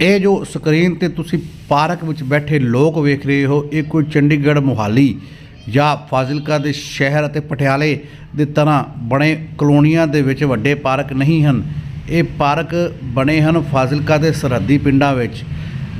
ਇਹ ਜੋ ਸਕਰੀਨ ਤੇ ਤੁਸੀਂ ਪਾਰਕ ਵਿੱਚ ਬੈਠੇ ਲੋਕ ਵੇਖ ਰਹੇ ਹੋ, ਇਹ ਕੋਈ ਚੰਡੀਗੜ੍ਹ ਮੁਹਾਲੀ ਜਾਂ ਫਾਜ਼ਿਲਕਾ ਦੇ ਸ਼ਹਿਰ ਅਤੇ ਪਟਿਆਲੇ ਦੇ ਤਰ੍ਹਾਂ ਬਣੇ ਕਲੋਨੀਆਂ ਦੇ ਵਿੱਚ ਵੱਡੇ ਪਾਰਕ ਨਹੀਂ ਹਨ। ਇਹ ਪਾਰਕ ਬਣੇ ਹਨ ਫਾਜ਼ਿਲਕਾ ਦੇ ਸਰਹੱਦੀ ਪਿੰਡਾਂ ਵਿੱਚ,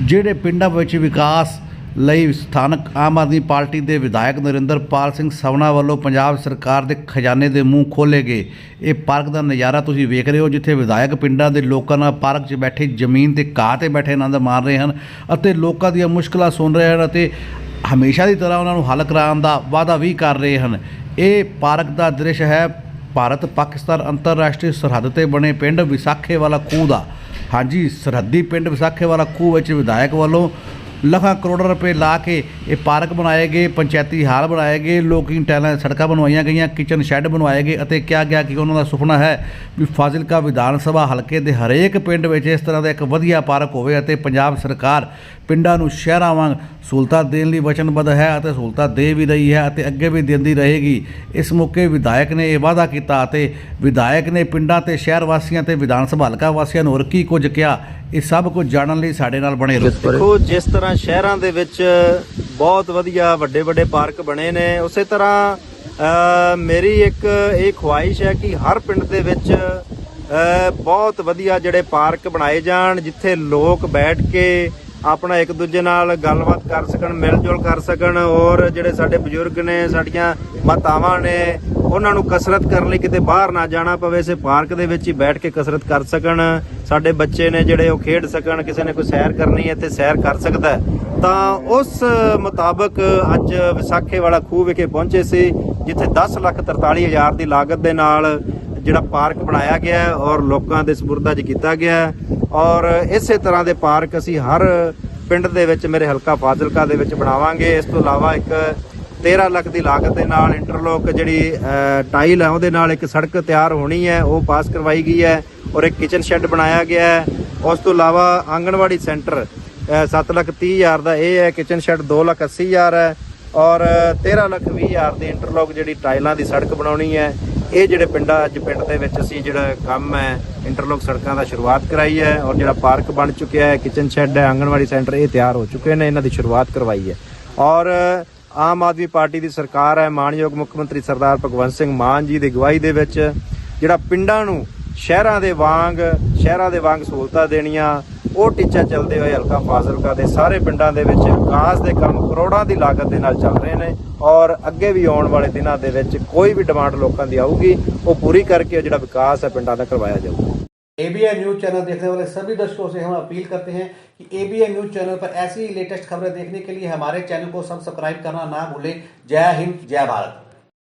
ਜਿਹੜੇ ਪਿੰਡਾਂ ਵਿੱਚ ਵਿਕਾਸ ਲਈ ਸਥਾਨਕ ਆਮ ਆਦਮੀ ਪਾਰਟੀ ਦੇ ਵਿਧਾਇਕ ਨਰਿੰਦਰਪਾਲ ਸਿੰਘ ਸਵਨਾ ਵੱਲੋਂ ਪੰਜਾਬ ਸਰਕਾਰ ਦੇ ਖਜ਼ਾਨੇ ਦੇ ਮੂੰਹ ਖੋਲੇ ਗਏ। ਇਹ ਪਾਰਕ ਦਾ ਨਜ਼ਾਰਾ ਤੁਸੀਂ ਵੇਖ ਰਹੇ ਹੋ, ਜਿੱਥੇ ਵਿਧਾਇਕ ਪਿੰਡਾਂ ਦੇ ਲੋਕਾਂ ਨਾਲ ਪਾਰਕ 'ਚ ਬੈਠੇ, ਜ਼ਮੀਨ ਤੇ ਘਾਹ ਤੇ ਬੈਠੇ ਆਨੰਦ ਮਾਣ ਰਹੇ ਹਨ ਅਤੇ ਲੋਕਾਂ ਦੀਆਂ ਮੁਸ਼ਕਲਾਂ ਸੁਣ ਰਹੇ ਹਨ ਅਤੇ ਹਮੇਸ਼ਾ ਦੀ ਤਰ੍ਹਾਂ ਉਹਨਾਂ ਨੂੰ ਹੱਲ ਕਰਾਉਣ ਦਾ ਵਾਅਦਾ ਵੀ ਕਰ ਰਹੇ ਹਨ। ਇਹ ਪਾਰਕ ਦਾ ਦ੍ਰਿਸ਼ ਹੈ ਭਾਰਤ ਪਾਕਿਸਤਾਨ ਅੰਤਰਰਾਸ਼ਟਰੀ ਸਰਹੱਦ ਤੇ ਬਣੇ ਪਿੰਡ ਵਿਸਾਖੇ ਵਾਲਾ ਖੂਹ ਦਾ। ਹਾਂਜੀ, ਸਰਹੱਦੀ ਪਿੰਡ ਵਿਸਾਖੇ ਵਾਲਾ ਖੂਹ ਵਿੱਚ ਵਿਧਾਇਕ ਵੱਲੋਂ ਲੱਖਾਂ ਕਰੋੜਾਂ ਰੁਪਏ ਲਾ ਕੇ ਇਹ ਪਾਰਕ ਬਣਾਏ ਗਏ, ਪੰਚਾਇਤੀ ਹਾਲ ਬਣਾਏ ਗਏ ਲੋਕਿੰਗ ਟੈਲਾਂ ਸੜਕਾਂ ਬਣਵਾਈਆਂ ਗਈਆਂ, ਕਿਚਨ ਸ਼ੈੱਡ ਬਣਵਾਏ ਗਏ ਅਤੇ ਕਿਹਾ ਗਿਆ ਕਿ ਉਹਨਾਂ ਦਾ ਸੁਪਨਾ ਹੈ ਵੀ ਫਾਜ਼ਿਲਕਾ ਵਿਧਾਨ ਸਭਾ ਹਲਕੇ ਦੇ ਹਰੇਕ ਪਿੰਡ ਵਿੱਚ ਇਸ ਤਰ੍ਹਾਂ ਦਾ ਇੱਕ ਵਧੀਆ ਪਾਰਕ ਹੋਵੇ ਅਤੇ ਪੰਜਾਬ ਸਰਕਾਰ ਪਿੰਡਾਂ ਨੂੰ ਸ਼ਹਿਰਾਂ ਵਾਂਗ ਸਹੂਲਤਾਂ ਦੇਣ ਲਈ ਵਚਨਬੱਧ ਹੈ ਅਤੇ ਸਹੂਲਤਾਂ ਦੇ ਵੀ ਰਹੀ ਹੈ ਅਤੇ ਅੱਗੇ ਵੀ ਦਿੰਦੀ ਰਹੇਗੀ। ਇਸ ਮੌਕੇ ਵਿਧਾਇਕ ਨੇ ਇਹ ਵਾਅਦਾ ਕੀਤਾ ਅਤੇ ਵਿਧਾਇਕ ਨੇ ਪਿੰਡਾਂ ਤੇ ਸ਼ਹਿਰ ਵਾਸੀਆਂ ਤੇ ਵਿਧਾਨ ਸਭਾ ਹਲਕਾ ਵਾਸੀਆਂ ਨੂੰ ਹੋਰ ਕੀ ਕੁਝ ਕਿਹਾ, ਇਹ ਸਭ ਕੁਝ ਜਾਣਨ ਲਈ ਸਾਡੇ ਨਾਲ ਬਣੇ ਰਹੋ। ਦੇਖੋ, ਜਿਸ ਤਰ੍ਹਾਂ ਸ਼ਹਿਰਾਂ ਦੇ ਵਿੱਚ ਬਹੁਤ ਵਧੀਆ ਵੱਡੇ ਵੱਡੇ ਪਾਰਕ ਬਣੇ ਨੇ। ਉਸੇ ਤਰ੍ਹਾਂ ਮੇਰੀ ਇੱਕ ਇਹ ਖੁਆਇਸ਼ ਹੈ ਕਿ ਹਰ ਪਿੰਡ ਦੇ ਵਿੱਚ ਬਹੁਤ ਵਧੀਆ ਜਿਹੜੇ ਪਾਰਕ ਬਣਾਏ ਜਾਣ, ਜਿੱਥੇ ਲੋਕ ਬੈਠ ਕੇ ਆਪਣਾ ਇੱਕ ਦੂਜੇ ਨਾਲ ਗੱਲਬਾਤ ਕਰ ਸਕਣ ਮਿਲ ਜੁਲ ਕਰ ਸਕਣ, ਔਰ ਜਿਹੜੇ ਸਾਡੇ ਬਜ਼ੁਰਗ ਨੇ, ਸਾਡੀਆਂ ਮਾਤਾਵਾਂ ਨੇ, ਉਹਨਾਂ ਨੂੰ ਕਸਰਤ ਕਰਨ ਲਈ ਕਿਤੇ ਬਾਹਰ ਨਾ ਜਾਣਾ ਪਵੇ, ਇਸੇ ਪਾਰਕ ਦੇ ਵਿੱਚ ਹੀ ਬੈਠ ਕੇ ਕਸਰਤ ਕਰ ਸਕਣ। ਸਾਡੇ ਬੱਚੇ ਨੇ ਜਿਹੜੇ ਉਹ ਖੇਡ ਸਕਣ, ਕਿਸੇ ਨੇ ਕੋਈ ਸੈਰ ਕਰਨੀ ਹੈ ਤੇ ਸੈਰ ਕਰ ਸਕਦਾ ਤਾਂ ਉਸ ਮੁਤਾਬਕ ਅੱਜ ਵਿਸਾਖੇ ਵਾਲਾ ਖੂਹ ਵਿਖੇ ਪਹੁੰਚੇ ਸੀ, ਜਿੱਥੇ 10 ਲੱਖ 43 ਹਜ਼ਾਰ ਦੀ ਲਾਗਤ ਦੇ ਨਾਲ ਜਿਹੜਾ ਪਾਰਕ ਬਣਾਇਆ ਗਿਆ ਹੈ ਔਰ ਲੋਕਾਂ ਦੇ ਸਪੁਰਦਾ 'ਚ ਕੀਤਾ ਗਿਆ ਹੈ। ਔਰ ਇਸੇ ਤਰ੍ਹਾਂ ਦੇ ਪਾਰਕ ਅਸੀਂ ਹਰ ਪਿੰਡ ਦੇ ਵਿੱਚ ਮੇਰੇ ਹਲਕਾ ਫਾਜ਼ਿਲਕਾ ਦੇ ਵਿੱਚ ਬਣਾਵਾਂਗੇ। ਇਸ ਤੋਂ ਇਲਾਵਾ ਇੱਕ 13 ਲੱਖ ਦੀ ਲਾਗਤ ਦੇ ਨਾਲ ਇੰਟਰਲੋਕ ਜਿਹੜੀ ਟਾਈਲ ਹੈ, ਉਹਦੇ ਨਾਲ ਇੱਕ ਸੜਕ ਤਿਆਰ ਹੋਣੀ ਹੈ, ਉਹ ਪਾਸ ਕਰਵਾਈ ਗਈ ਹੈ। ਔਰ ਇੱਕ ਕਿਚਨ ਸ਼ੈੱਡ ਬਣਾਇਆ ਗਿਆ ਹੈ। ਉਸ ਤੋਂ ਇਲਾਵਾ ਆਂਗਣਵਾੜੀ ਸੈਂਟਰ 7 ਲੱਖ 30 ਹਜ਼ਾਰ ਦਾ ਇਹ ਹੈ। ਕਿਚਨ ਸ਼ੈੱਡ 2 ਲੱਖ 80 ਹਜ਼ਾਰ ਹੈ ਔਰ 13 ਲੱਖ 20 ਹਜ਼ਾਰ ਦੀ ਇੰਟਰਲੋਕ ਜਿਹੜੀ ਟਾਈਲਾਂ ਦੀ ਸੜਕ ਬਣਾਉਣੀ ਹੈ। ਇਹ ਜਿਹੜੇ ਪਿੰਡਾਂ, ਅੱਜ ਪਿੰਡ ਦੇ ਵਿੱਚ ਅਸੀਂ ਜਿਹੜਾ ਕੰਮ ਹੈ ਇੰਟਰਲੋਕ ਸੜਕਾਂ ਦਾ ਸ਼ੁਰੂਆਤ ਕਰਾਈ ਹੈ ਔਰ ਜਿਹੜਾ ਪਾਰਕ ਬਣ ਚੁੱਕਿਆ ਹੈ ਕਿਚਨ ਸ਼ੈੱਡ ਹੈ, ਆਂਗਣਵਾੜੀ ਸੈਂਟਰ ਇਹ ਤਿਆਰ ਹੋ ਚੁੱਕੇ ਨੇ, ਇਹਨਾਂ ਦੀ ਸ਼ੁਰੂਆਤ ਕਰਵਾਈ ਹੈ। ਔਰ ਆਮ ਆਦਮੀ ਪਾਰਟੀ ਦੀ ਸਰਕਾਰ ਹੈ ਮਾਨਯੋਗ ਮੁੱਖ ਮੰਤਰੀ ਸਰਦਾਰ ਭਗਵੰਤ ਸਿੰਘ ਮਾਨ ਜੀ ਦੀ ਅਗਵਾਈ ਦੇ ਵਿੱਚ, ਜਿਹੜਾ ਪਿੰਡਾਂ ਨੂੰ ਸ਼ਹਿਰਾਂ ਦੇ ਵਾਂਗ ਸ਼ਹਿਰਾਂ ਦੇ ਵਾਂਗ ਸਹੂਲਤਾਂ ਦੇਣੀਆਂ ਉਹ ਟੀਚਾ ਚੱਲਦੇ ਹੋਏ ਹਲਕਾ ਫਾਜ਼ਿਲਕਾ ਦੇ ਸਾਰੇ ਪਿੰਡਾਂ ਦੇ ਵਿੱਚ ਵਿਕਾਸ ਦੇ ਕੰਮ ਕਰੋੜਾਂ ਦੀ ਲਾਗਤ ਦੇ ਨਾਲ ਚੱਲ ਰਹੇ ਨੇ ਔਰ ਅੱਗੇ ਵੀ ਆਉਣ ਵਾਲੇ ਦਿਨਾਂ ਦੇ ਵਿੱਚ ਕੋਈ ਵੀ ਡਿਮਾਂਡ ਲੋਕਾਂ ਦੀ ਆਊਗੀ ਉਹ ਪੂਰੀ ਕਰਕੇ ਉਹ ਜਿਹੜਾ ਵਿਕਾਸ ਹੈ ਪਿੰਡਾਂ ਦਾ ਕਰਵਾਇਆ ਜਾਊਗਾ एबीएन न्यूज चैनल देखने वाले सभी दर्शकों से हम अपील करते हैं कि एबीएन न्यूज चैनल पर ऐसी ही लेटेस्ट खबरें देखने के लिए हमारे चैनल को सब्सक्राइब करना ना भूलें जय हिंद जय भारत